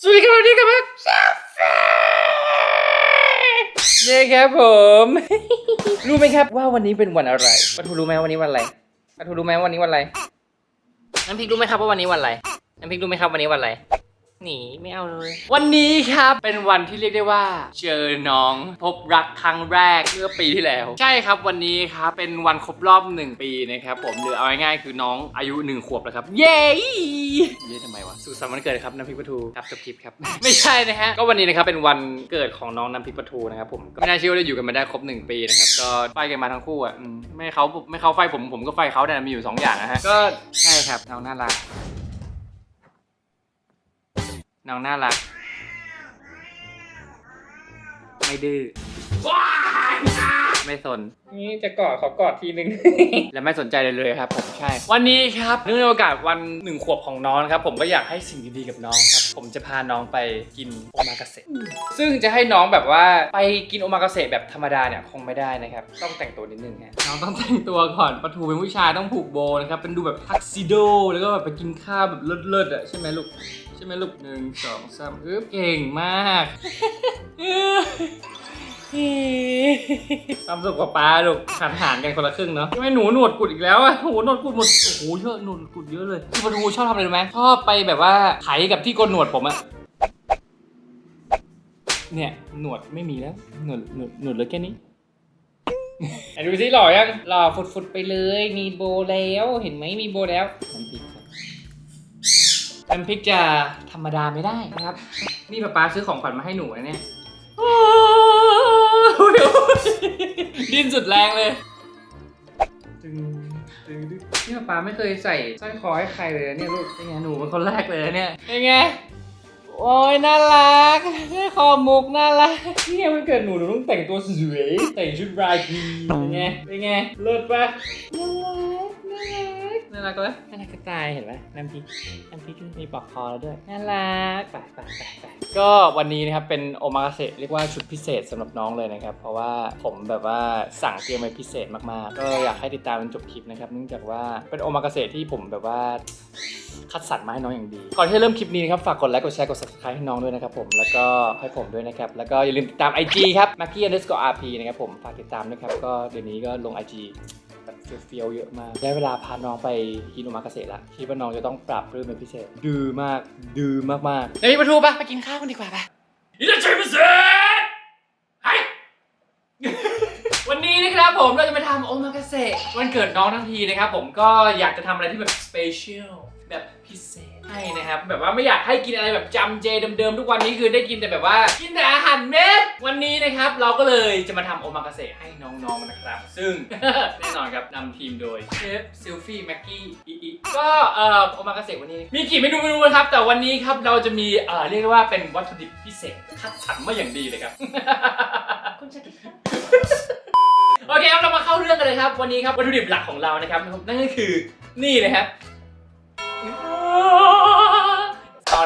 สวัสดีครับวันนี้กับเชฟนี่ครับผม รู้ไหมครับว่าวันนี้เป็นวันอะไรปะทูรู้ไหมวันนี้วันอะไรปะทูรู้ไหมวันนี้วันอะไร น้ำพริกรู้ไหมครับว่าวันนี้วันอะไร น้ำพริกรู้ไหมครับวันนี้วันอะไร หนีไม่เอาเลย วันนี้ครับเป็นวันที่เรียกได้ว่า เจอน้องพบรักครั้งแรกเมื่อปีที่แล้ว ใช่ครับวันนี้ครับเป็นวันครบรอบหนึ่งปีนะครับผมหรือเอาง่ายๆคือน้องอายุหนึ่งขวบแล้วครับ เย้ เย้ วะสุขสันต์วันเกิดครับน้ำพริกปลาทูครับจบคลิปครับ ไม่ใช่นะฮะก็วันนี้นะครับเป็นวันเกิดของน้องน้ำพริกปลาทูนะครับผมก็ไม่น่าเชื่อว่าจะอยู่กันมาได้ครบหนึ่งปีนะครับก็ไฟกันมาทั้งคู่อะอืมไม่เขาไม่เขาไฟผมผมก็ไฟเขาแต่มีอยู่สองอย่างนะฮะก็ใช่ครับน้องน่ารักน้องน่ารัก ไม่ดื้อไม่สน นี่จะกอดขอกอดทีนึง และไม่สนใจเลยเลยครับ ผมใช่ วันนี้ครับเนื่องในโอกาสวันหนึ่งขวบของน้องนะครับ ผมก็อยากให้สิ่งดีๆกับน้องครับ ผมจะพาน้องไปกินโอมากาเสะซึ่งจะให้น้องแบบว่าไปกินโอมากาเสะแบบธรรมดาเนี่ยคงไม่ได้นะครับ ต้องแต่งตัวนิดนึงฮะน้องต้องแต่งตัวก่อนปะทูเป็นผู้ชายต้องผูกโบนะครับเป็นดูแบบทักซิโด แล้วก็แบบไปกินข้าวแบบเลิศๆอะใช่ไหมลูกใช่ไหมลูกหนึ่งสองสามอึ๊บเก่งมากความสุขกับป้าลูกหันหารกันคนละครึ่งเนาะทำไมหนูหนวดกุดอีกแล้วอะโอ้โหหนวดกุดหมดโอ้โหเยอะหนวดกุดเยอะเลยพี่ปูชอบทำอะไรรู้ไหมชอบไปแบบว่าไถกับที่โกนหนวดผมอะเนี่ยหนวดไม่มีแล้วหนวดหนวดหนวดเหลือแค่นี้ไหนดูสิหล่อยังหล่อฟุดๆไปเลย มีโบแล้วเห็นไหมมีโบแล้วน้ำพริกครับ น้ำพริกจะธรรมดาไม่ได้นะครับ นี่ป๊าป๊าซื้อของขวัญมาให้หนูนะเนี่ยโอ้ยดิ้นสุดแรงเลยตึงตึงตึงนี่ป๊าป๊าไม่เคยใส่สร้อยคอให้ใครเลยนะเนี่ยลูกเป็นไงหนูเป็นคนแรกเลยนะเนี่ยเป็นไงโอ้ยน่ารักสร้อยคอมุกน่ารักนี่ไงมันเกิดหนูหนูต้องแต่งตัวสวยแต่งชุดรายดีเป็นไงเป็นไงเลิศปะน่ารักน่ารัก น่ารักเลยน่ารักกระจายเห็นไหมน้ำพริกน้ำพริกมีปลอกคอแล้วด้วยน่ารักไปไปไปไปก็วันนี้นะครับเป็นโอมากาเสะเรียกว่าชุดพิเศษสำหรับน้องเลยนะครับ เพราะว่าผมแบบว่าสั่งเตรียมไว้พิเศษมากๆ ก็อยากให้ติดตามจนจบคลิปนะครับเนื่องจากว่าเป็นโอมากาเสะที่ผมแบบว่าคัดสรรมาให้น้องอย่างดี ก่อนที่จะเริ่มคลิปนี้นะครับ ฝากกดไลค์ กดแชร์ กด subscribe ให้น้องด้วยนะครับผม แล้วก็ให้ผมด้วยนะครับ แล้วก็อย่าลืมติดตาม IG ครับ m a c k i e underscore rp นะครับผม ฝากติดตามด้วยครับ ก็เดี๋ยวนี้ก็ลง IG แบบ เฟี้ยวๆเยอะมาก ได้เวลาพาน้องไปกินโอมากาเสะละคิดว่าน้องจะต้องปรับเรื่องเป็นพิเศษ ดื้อมาก ดื้อมากๆเฮ้ยประทูปะไปกินข้าวกันดีกว่าปะอินุชิมิเชฟเสร็จไฮวันนี้นะครับผมเราจะมาทำโอมากาเสะวันเกิดน้องทั้งทีนะครับผมก็อยากจะทำอะไรที่แบบสเปเชียลแบบพิเศษ ให้นะครับ แบบว่าไม่อยากให้กินอะไรแบบจำเจเดิมๆทุกวันนี้คือได้กินแต่แบบว่า กินแต่อาหารเม็ดวันนี้นะครับ เราก็เลยจะมาทำโอมากาเสะให้น้องๆนะครับ ซึ่ง แน่นอนครับนำทีมโดยเชฟซิลฟี่แม็กกี้อีอีก็เอ่อโอมากาเสะวันนี้ มีกี่เมนูเมนูนะครับ แต่วันนี้ครับเราจะมีเอ่อเรียกได้ว่าเป็นวัตถุดิบพิเศษคัดสรรมาอย่างดีเลยครับ คุณจะโอเคครับเรามาเข้าเรื่องกันเลยครับ วันนี้ครับวัตถุดิบหลักของเรานะครับนั่นก็คือนี่เลยครับ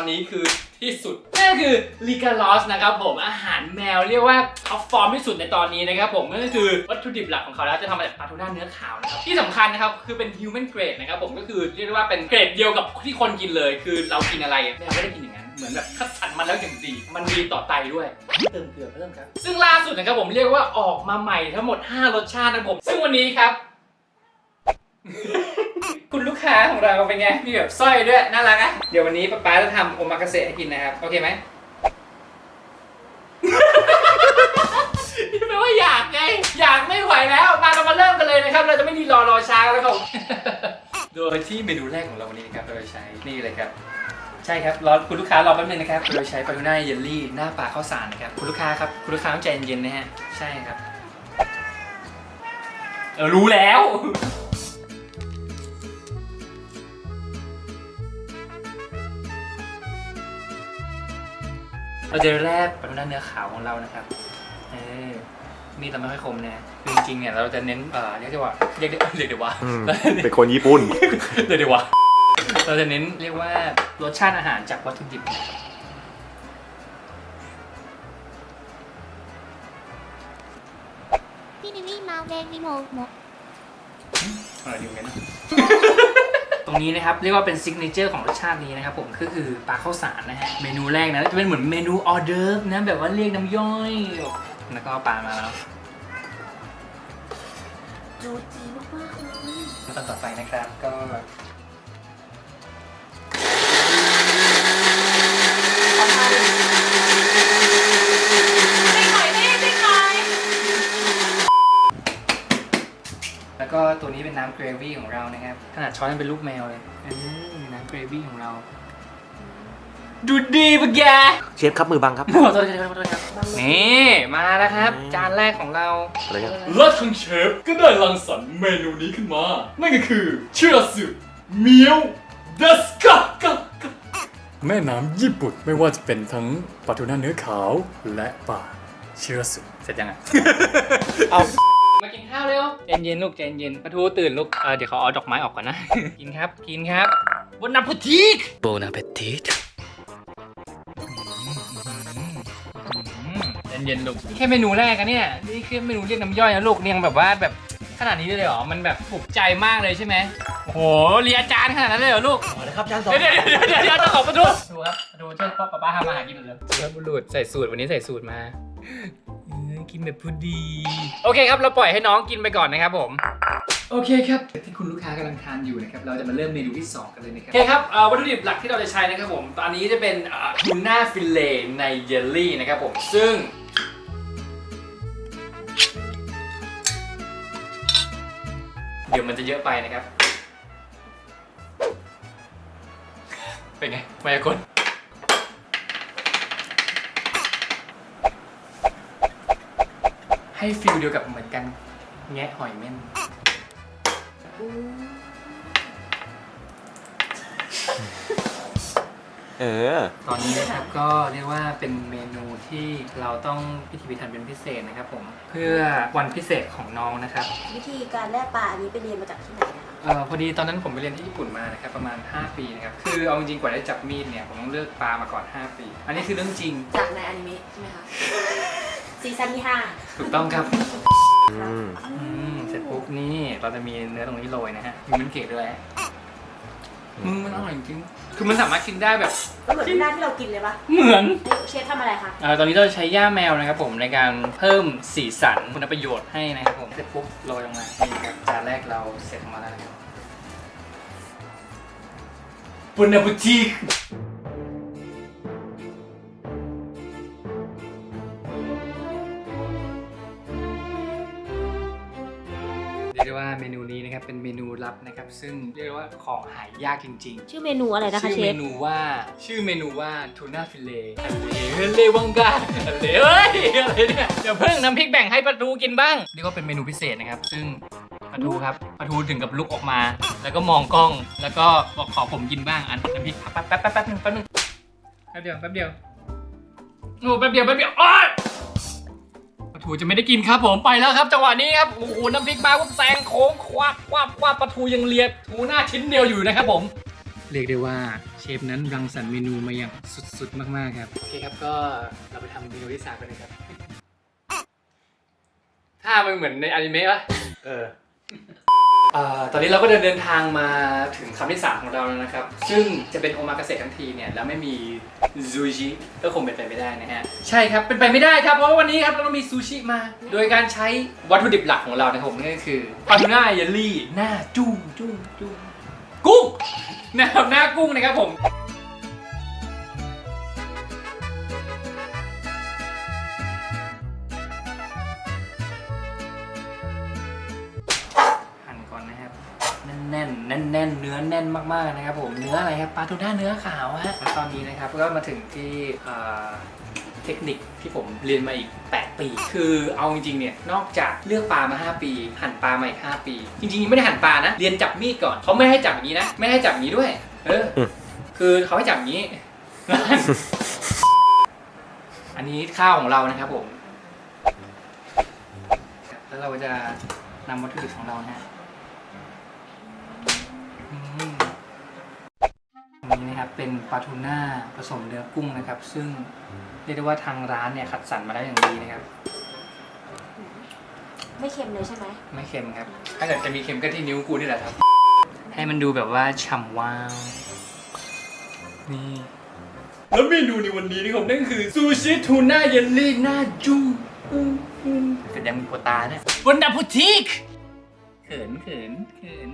อนนี้คือที่สุดนั่นก็คือลิกาลอสนะครับผมอาหารแมวเรียกว่าท็อปฟอร์มที่สุดในตอนนี้นะครับผมนั่นก็คือวัตถุดิบหลักของเขาแล้วจะทำมาจากปลาทูน่าเนื้อขาวนะครับที่สำคัญนะครับคือเป็น human grade นะครับผมก็คือเรียกได้ว่าเป็นเกรดเดียวกับที่คนกินเลย คือเรากินอะไรแมวไม่ได้กินอย่างนั้นเหมือนแบบคัดสรรมาแล้วอย่างดี มันดีต่อไตด้วยเติมเกลือเพิ่มครับ ซึ่งล่าสุดนะครับผมเรียกว่าออกมาใหม่ทั้งหมด 5 รสชาตินะครับผม ซึ่งวันนี้ครับ คุณลูกค้าของเราเป็นไง มีแบบสร้อยด้วยน่ารักอะเดี๋ยววันนี้ป๊าป๊าจะทำโอมากาเสะให้กินนะครับ โอเคไหมนี่แปลว่าอยากไง อยากไม่ไหวแล้ว มาเรามาเริ่มกันเลยนะครับ เราจะไม่รีรอรอช้าแล้วครับผมโดยที่เมนูแรกของเราวันนี้นะครับ เราจะใช้นี่เลยครับใช่ครับรอคุณลูกค้ารอแป๊บนึงนะครับเราใช้ปลาทูน่าเยลลี่หน้าปลาข้าวสารนะครับคุณลูกค้าครับคุณลูกค้าต้องใจเย็นๆนะฮะใช่ครับเออรู้แล้ว เราจะแลบไปด้านเนื้อขาวของเรานะครับ เออมีแต่ไม่ค่อยคมนะคือจริงๆเนี่ยเราจะเน้นเรียกได้ว่าเรียกได้เรียกได้ว่าอืเาเป็นคนญี่ปุ่น เรียกได้ว่าเราจะเน้นเรียกว่ารสชาติอาหารจากวัตถุดิบพี่นิวี่มาเวนิโมโม เออดีเหมือนกันนะ รงนี้นะครับเรียกว่าเป็นซิกเนเจอร์ของรสชาตินี้นะครับผมก็คือปลาข้าวสารนะฮะเมนูแรกนะจะเป็นเหมือนเมนูออเดิร์ฟนะแบบว่าเรียกน้ำย่อยแล้วก็เอาปลามาแล้วจูจีมากๆเลยขั้นตอนต่อไปนะครับก็ ไม่หน่อยแม่ไม่หน่อย แล้วก็ตัวนี้เป็นน้ำเกรวี่ของเรานะครับ ขนาดช้อนยังเป็นรูปแมวเลยเออน้ำเกรวี่ของเรา ดูดีปะแกเชฟครับมือบังครับ ขอโทษครับขอโทษครับนี่มาแล้วครับ จานแรกของเราอะไรครับ และทางเชฟก็ได้รังสรรค์เมนูนี้ขึ้นมา นั่นก็คือเชื่อสึเมียวเดสกะกะกะแม่น้ำญี่ปุ่นไม่ว่าจะเป็นทั้งปลาทูน่าเนื้อขาวและปลาเชื่อสึเสร็จยังอะ เอา ข้าวเร็วใจเย็นลูกใจเย็นปะทูตื่นลูกเออเดี๋ยวเขาเอาดอกไม้ออกก่อนนะ กินครับกินครับบนนับพุทีก Bon appetit ใจเย็นลูกนี่แค่เมนูแรกอะเนี่ยนี่คือเมนูเรียกน้ำย่อยนะลูกเรียงแบบว่าแบบขนาดนี้เลยเหรอ มันแบบถูกใจมากเลยใช่ไหมโอ้โหเรียนจานขนาดนั้นเลยเหรอลูกเอาเลยครับจานสองเดี๋ยวเดี๋ยวเดี๋ยวเดี๋ยวต้องขอประตูดูครับประตูช่วยพ่อป้าป้าทำอาหารกินหน่อยเร็วสุภาพบุรุษใส่สูตรวันนี้ใส่สูตรมาเออ กินแบบพอดี โอเคครับ เราปล่อยให้น้องกินไปก่อนนะครับผม โอเคครับที่คุณลูกค้ากำลังทานอยู่นะครับเราจะมาเริ่มเมนูที่ 2 กันเลยนะครับโอเคครับเอ่อวัตถุดิบหลักที่เราจะใช้นะครับผม ตอนนี้จะเป็นทูน่าฟิลเล่ในเยลลี่นะครับผม ซึ่ง เดี๋ยวมันจะเยอะไปนะครับ เป็นไงมายากล ให้ฟิลเดียวกับเหมือนกันแงะหอยเม่นเออ ตอนนี้นะครับก็เรียกว่าเป็นเมนูที่เราต้องพิถีพิถันเป็นพิเศษนะครับผมเพื่อวันพิเศษของน้องนะครับ วิธีการแล่ปลาอันนี้ไปเรียนมาจากที่ไหนนะคะ เออพอดีตอนนั้นผมไปเรียนที่ญี่ปุ่นมานะครับประมาณ 5 ปีนะครับคือเอาจริงๆกว่าได้จับมีดเนี่ยผมต้องเลือกปลามาก่อน 5 ปี อันนี้คือเรื่องจริง จากในอนิเมะใช่ไหมคะ ซีซั่นที่ห้าถูกต้องครับอืมอืมเสร็จปุ๊บนี่เราจะมีเนื้อตรงนี้โรยนะฮะมีมันเกล็ดด้วยมึงมันอร่อยจริงๆคือมันสามารถกินได้แบบ ก็เหมือนที่หน้าที่เรากินเลยปะเหมือน เชฟทำอะไรคะเอ่อตอนนี้เราจะใช้ย่าแมวนะครับผมในการเพิ่มสีสันคุณประโยชน์ให้นะครับผมเสร็จปุ๊บโรยลงมานี่ครับจานแรกเราเสร็จออกมาแล้วนะครับ Bon appetit เรียก ว่าเมนูนี้นะครับเป็นเมนูลับนะครับ ซึ่งเรียกได้ว่าของหายากจริงๆ ชื่อเมนูอะไรนะคะชื่อเชเมฟนูว่าชื่อเมนูว่าทูน่าฟิเลทะเลทะเลวังกาทะเลเอ้ยอะไรเนี่ยเดี๋ยวเพิ่งน้ำพริกแบ่งให้ปลาทูกินบ้างเรียกว่าเป็นเมนูพิเศษนะครับ ซึ่งปลาทูครับปลาทูถึงกับลุกออกมา แล้วก็มองกล้องแล้วก็บอกขอผมกินบ้างอันน้ำพริกแป๊บแป๊บแป๊บแป๊บนึงแป๊บนึงแป๊บเดียวแป๊บเดียวโอ้แป๊บเดียวแป๊บเดียวโอ๊ย ปลาทูจะไม่ได้กินครับผมไปแล้วครับ จังหวะนี้ครับโอ้โหน้ำพริกมาปุ๊บแซงโค้งควับควับควับปลาทูยังเลียทูหน้าชิ้นเดียวอยู่นะครับผม เรียกได้ว่าเชฟนั้นรังสรรค์เมนูมาอย่างสุดๆ มากๆครับ โอเคครับก็เราไปทำเมนูที่สามกันเลยครับ ถ้ามันเหมือนในอนิเมะปะเออเอ่อ ตอนนี้เราก็เดินเดินทางมาถึงคำที่สามของเราแล้วนะครับ ซึ่งจะเป็นโอมากาเสะทั้งทีเนี่ย แล้วไม่มีซูชิก็คงเป็นไปไม่ได้นะฮะ ใช่ครับ เป็นไปไม่ได้ครับ เพราะว่าวันนี้ครับ เราต้องมีซูชิมา โดยการใช้วัตถุดิบหลักของเรานะครับผมนั่นก็คือปลาทูน่าเยลลี่ หน้าจุ้งจุ้งจุ้งกุ้งนะครับหน้ากุ้งนะครับผม แน่นแน่นแน่นๆ เนื้อแน่นมากๆนะครับผมเนื้ออะไรครับปลาทูน่าเนื้อขาวฮะแล้วตอนนี้นะครับก็มาถึงที่เทคนิคที่ผมเรียนมาอีก 8 ปี คือเอาจริงๆเนี่ยนอกจากเลือกปลามา 5 ปี หั่นปลามาอีก 5 ปี จริงๆไม่ได้หั่นปลานะ เรียนจับมีดก่อนเขาไม่ให้จับอย่างนี้นะ ไม่ให้จับอย่างนี้ด้วย เออ คือเขาให้จับอย่างนี้ อันนี้ข้าวของเรานะครับผม แล้วเราจะนำวัตถุดิบของเรานะ นนี้นะครับเป็นปลาทูน่าผสมเนื้อกุ้งนะครับ ซึ่งเรียกได้ว่าทางร้านเนี่ยคัดสรรมาแล้วอย่างดีนะครับ ไม่เค็มเลยใช่ไหมไม่เค็มครับ ถ้าเกิดจะมีเค็มก็ที่นิ้วกูนี่แหละครับ ให้มันดูแบบว่าฉ่ำว้าว นี่ แล้วเมนูในวันนี้นะครับนั่นคือซูชิทูน่าเยลลี่หน้าจุ้งเกิดยังมีปวดตาเนี่ยวันดาพุทิกเขินเขินเขิน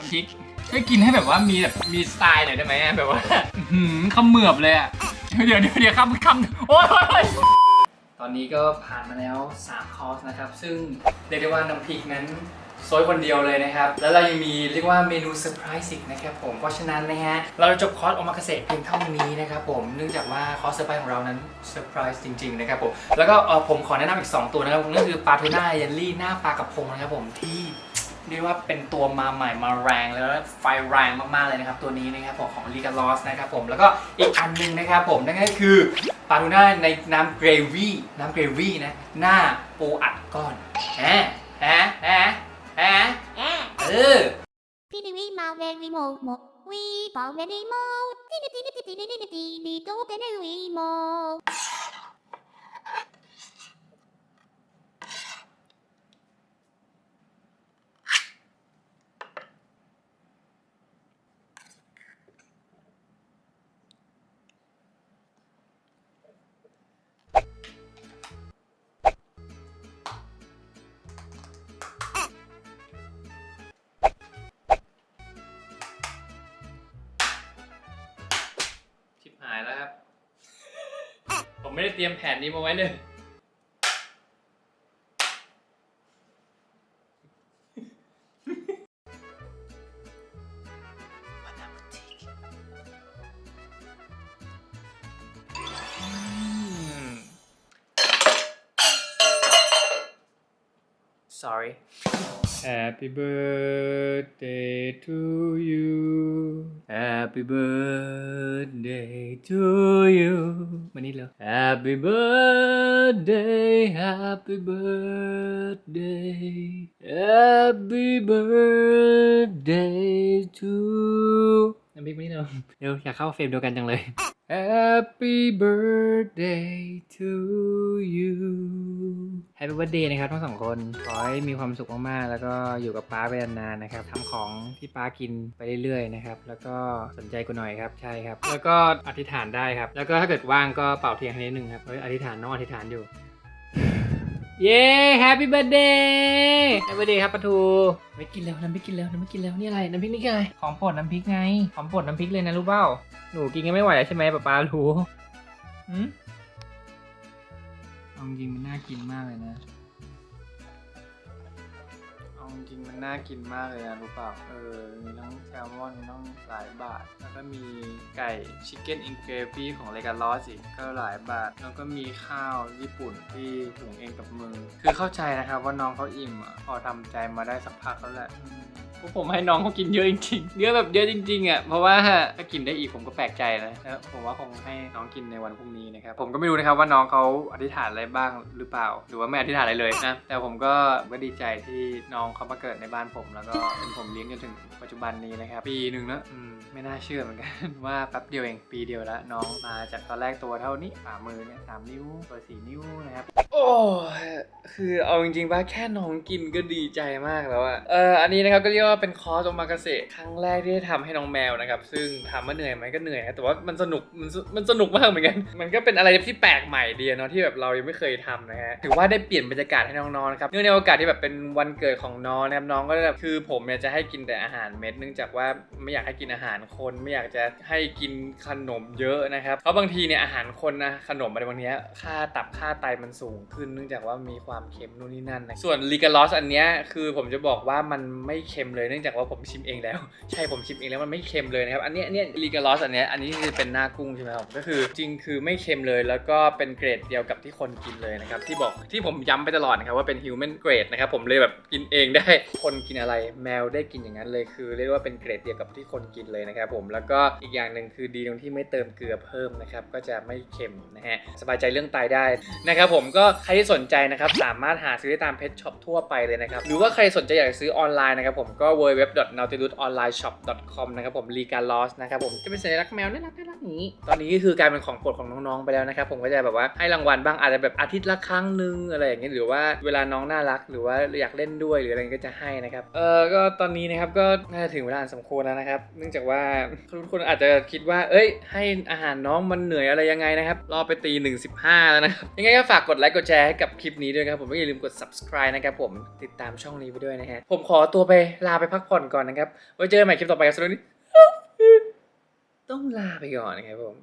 น้ำพริกช่วยกินให้แบบว่ามีแบบมีสไตล์หน่อยได้ไหมแบบว่าอื้อหืมขมือบเลยอะ เดี๋ยวเดี๋ยวเดี๋ยวคำคำโอ๊ยโอ๊ยโอ๊ยตอนนี้ก็ผ่านมาแล้ว 3 คอร์สนะครับ ซึ่งเรียกได้ว่าน้ำพริกนั้นซอยคนเดียวเลยนะครับ แล้วเรายังมีเรียกว่าเมนูเซอร์ไพรส์อีกนะครับผม เพราะฉะนั้นนะฮะ เราจะจบคอร์สออกมาเกษตรเพียงเท่านี้นะครับผม เนื่องจากว่าคอร์สเซอร์ไพรส์ของเรานั้นเซอร์ไพรส์จริง ๆ นะครับผม แล้วก็ผมขอแนะนำอีก 2 ตัวนะครับนั่นคือปลาทูน่าเยลลี่หน้าปลากระพงนะครับผมที่ เรียกว่าเป็นตัวมาใหม่มาแรงแล้วไฟแรงมากๆเลยนะครับ ตัวนี้นะครับผมของลีกาลอสนะครับผมแล้วก็อีกอันนึงนะครับผมนั่นก็คือปลาทูน่าในน้ำเกรวี่น้ำเกรวี่นะหน้าปูอัดก้อนแอะแอะแอะแอะเออพี่ดิวมาแวนวีโมโมวีปาแวนวีโมดิดิดิดิดิดิดิดิดิดิโตเตนวีโมายแล้วครับ ผมไม่ได้เตรียมแผนนี้มาไว้เลย sorry Happy birthday to you Happy birthday to you. Manila. Happy birthday, happy birthday, happy birthday to น้ำพริกมานี่เร็วเร็วอยากเข้าเฟรมเดียวกันจังเลย Happy birthday to you Happy birthday นะครับทั้งสองคน ขอให้มีความสุขมากๆ แล้วก็อยู่กับป้าไปนานๆนะครับทำของที่ป้ากินไปเรื่อยๆนะครับ แล้วก็สนใจกูหน่อยครับใช่ครับ แล้วก็อธิษฐานได้ครับ แล้วก็ถ้าเกิดว่างก็เป่าเทียนให้นิดนึงครับเฮ้ยอธิษฐานน้องอธิษฐานอยู่ เย้ Happy birthday Happy birthday ครับปะทูไม่กินแล้วน้ำพริกกินแล้วน้ำพริกกินแล้วนี่อะไรน้ำพริกนี่ไงของโปรดน้ำพริกไงของโปรดน้ำพริกเลยนะรู้เปล่าหนูกินกันไม่ไหวแล้วใช่ไหมป๊าป๊ารู้หืมเอาจริงมันน่ากินมากเลยนะเอา จริงมันน่ากินมากเลยนะรู้เปล่าเออ มีทั้งแซลมอนมีทั้งหลายบาท แล้วก็มีไก่ชิคเก้นอินเกรวี่ของเลกาลอสอีกก็หลายบาท แล้วก็มีข้าวญี่ปุ่นที่หุงเองกับมือ คือเข้าใจนะครับว่าน้องเขาอิ่มอะพอทำใจมาได้สักพักแล้วแหละ พวกผมให้น้องเขากินเยอะจริงๆเยอะแบบเยอะจริงๆอะเพราะว่าถ้ากินได้อีกผมก็แปลกใจนะแล้วผมว่าคงให้น้องกินในวันพรุ่งนี้นะครับผมก็ไม่รู้นะครับว่าน้องเขาอธิษฐานอะไรบ้างหรือเปล่า หรือว่าไม่อธิษฐานอะไรเลยนะแต่ผมก็ก็ดีใจที่น้องเขามาเกิดในบ้านผม แล้วก็เป็นผมเลี้ยงจนถึงปัจจุบันนี้นะครับปีหนึ่งแล้วอืมไม่น่าเชื่อเหมือนกันว่าแป๊บเดียวเองปีเดียวแล้วน้องมาจากตอนแรกตัวเท่านี้ฝ่ามือเนี่ยสามนิ้วตัวสี่นิ้วนะครับโอ้ยคือเอาจริงๆว่าแค่น้องกินก็ดีใจมากแล้วอะเอออันนี้นะครับก็เรียกว่าเป็นคอร์สโอมากาเสะครั้งแรกที่ได้ทำให้น้องแมวนะครับ ซึ่งถามว่าเหนื่อยไหมก็เหนื่อยนะแต่ว่ามันสนุกมันสมันสนุกมากเหมือนกัน มันก็เป็นอะไรที่แปลกใหม่ดีเนาะที่แบบเรายังไม่เคยทำนะฮะถือว่าได้เปลี่ยนบรรยากาศให้น้องๆนะครับเนื่องในโอกาสที่แบบเป็นวันเกิดของน้องนะครับน้องก็แบบคือผมเนี่ยจะให้กินแต่อาหารเม็ดเนื่องจากว่าไม่อยากให้กินอาหารคนไม่อยากจะให้กินขนมเยอะนะครับเพราะบางทีเนี่ยอาหารคนนะขนมอะไรบางทีค่าตับค่าไตมันสูงขึ้น เนื่องจากว่ามีความเค็มนู่นนี่นั่นนะส่วนลีกาลอสอันเนี้ยคือผมจะบอกว่ามันไม่เค็มเลยเนื่องจากว่าผมชิมเองแล้ว ใช่ผมชิมเองแล้วมันไม่เค็มเลยนะครับ อันนี้เนี้ยลีกาลอสอันนี้อันนี้คือเป็นหน้ากุ้งใช่ไหมครับก็คือจริงคือไม่เค็มเลยแล้วก็เป็นเกรดเดียวกับที่คนกินเลยนะครับที่บอกที่ผมย้ำไปตลอดนะครับว่าเป็นฮิวแมนเกรดนะครับผมเลยแบบกินเองได้คนกินอะไรแมวได้กินอย่างนั้นเลยคือ เรียกว่าเป็นเกรดเดียวกับที่คนกินเลยนะครับผมแล้วก็อีกอย่างหนึ่งคือดีตรงที่ไม่เติมเกลือเพิ่มนะครับก็จะไม่เค็มนะฮะสบายใจเรื่องไตได้นะครับผมก็ใครที่สนใจนะครับสามารถหาซื้อได้ตามเพจช็อปทั่วไปเลยนะครับหรือว่าใครสนใจอยากซื้อออนไลน์นะครับผมก็ www.nautilusonlineshop.com นะครับผม legalos นะครับผมจะเป็นสัญลักษณ์แมวน่ารักน่ารักอย่างนี้ ตอนนี้ก็คือกลายเป็นของโปรดของน้องๆไปแล้วนะครับผมก็จะแบบว่าให้รางวัลบ้างอาจจะแบบอาทิตย์ละครั้งหนึ่งอะไรอย่างเงี้ยหรือว่าเวลาน้องน่ารัก หรือว่าอยากเล่นด้วยหรืออะไรก็จะให้นะครับเออก็ตอนนี้นะครับก็น่าจะถึงเวลาอันสมควรแล้วนะครับ เนื่องจากว่าทุกคนอาจจะคิดว่า เอ้ย ให้อาหารน้องมันเหนื่อยอะไรยังไงนะครับรอไปตี1 15แล้วนะครับยังไงก็ฝากกดไลค์กดแชร์ให้กับคลิปนี้ด้วยนะครับผมไม่อย่าลืมกด subscribe นะครับผมติดตามช่องนี้ไปด้วยนะฮะผมขอตัวไปลาไปพักผ่อนก่อนนะครับ ไว้เจอกันใหม่คลิปต่อไปครับสำหรับวันนี้ต้องลาไปก่อนนะครับผม